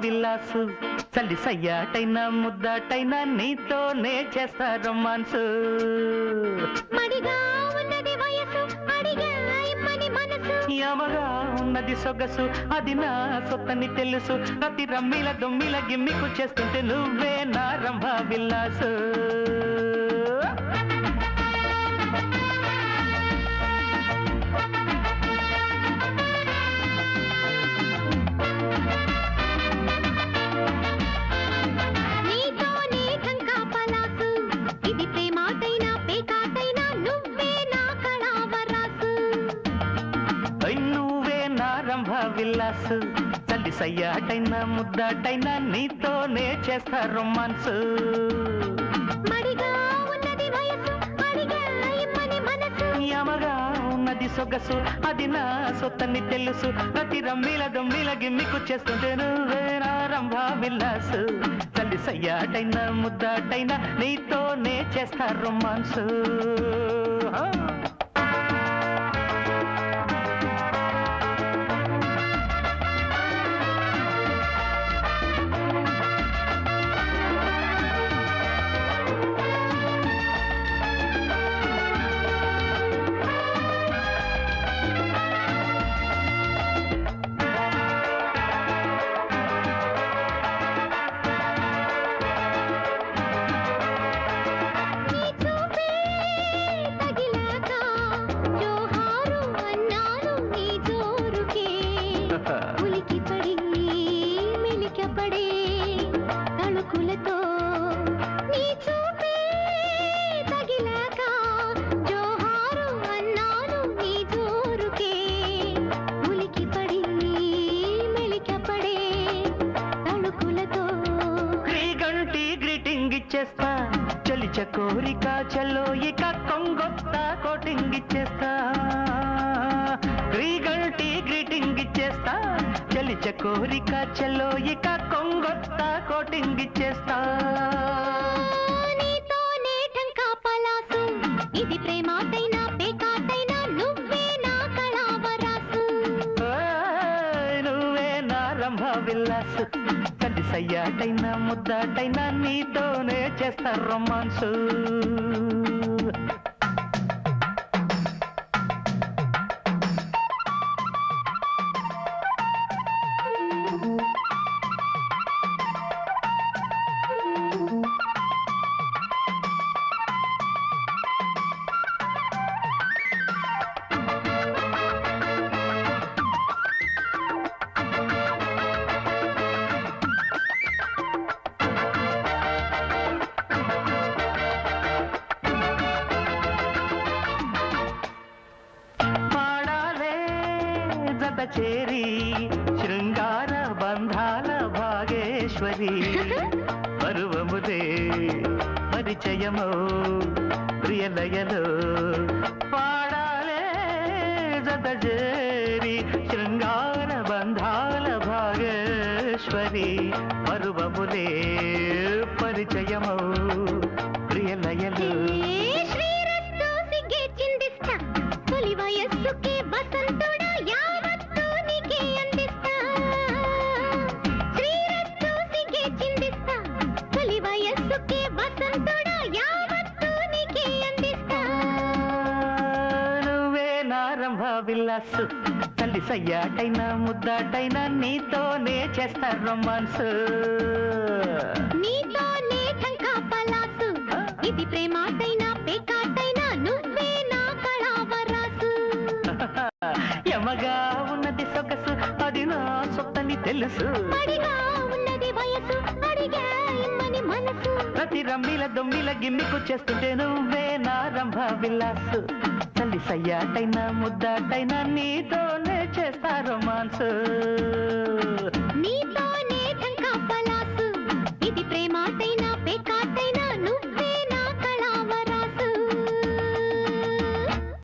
Villas. చల్లి సయ్యాటైనా ముద్దాటైనా నీతోనే చేస్తా రొమాన్సు. మడిగా ఉన్నది వయసు అడిగా ఇమ్మని మనసు. యమగా ఉన్నది సొగసు అది నా సొత్తని తెలుసు. ప్రతి రమ్మిల దొమ్మిల గిమ్మికు చేస్తుంటే నువ్వే నారంభ విల్లాసు. విల్లాసు చల్లి సయ్యాటైనా ముద్దాటైనా నీతోనే చేస్తా రొమాన్సు. యమగా ఉన్నది సొగసు అది నా సొత్తని తెలుసు. ప్రతి రమ్మిల దొమ్మిల గిమ్మికు చేస్తుంటే నువ్వే నారంభ విల్లాసు. తల్లి సయ్యాటైనా ముద్దాటైనా నీతోనే చేస్తా రొమాన్సు. గ్రీటింగ్ ఇచ్చేస్తా చలిచ కోరిక ఇక కొంగొత్త కోటింగ్ ఇచ్చేస్తా. గంటి గ్రీటింగ్ ఇచ్చేస్తా. చలిచ కోరిక ఇక కొంగొత్త కోటింగ్ ఇచ్చేస్తా. ఇది ప్రేమాటైనా పేకాటైనా నువ్వే నా కళావరాసు. నువ్వే నా రంభ విల్లాసు సయ్యాటైనా ముద్దాటైనా నీతోనే చేస్తా రొమాన్సు. చేరి శృంగార బంధాల భాగేశ్వరి. పరువముదే పరిచయము ప్రియలయలో పాడాలే జత చేరి శృంగార బంధాల భాగేశ్వరి. నారంభ విల్లాసు తల్లి సయ్యాటైనా ముద్దాటైనా నీతోనే చేస్తా రొమాన్స్ నీతోనే ఢంకా పలాసు. ఇది ప్రేమాటైనా పేకాటైనా నువ్వే నా కళావరాసు. యమగా ఉన్నది సొగసు అది నా సొత్తని తెలుసు. రమ్మిల దొమ్మిల గిమ్మికు చేస్తుంటే నువ్వే నారంభ విల్లాసు తల్లి సయ్యాటైనా ముద్దాటైనా నీతోనే చేస్తా రొమాన్స్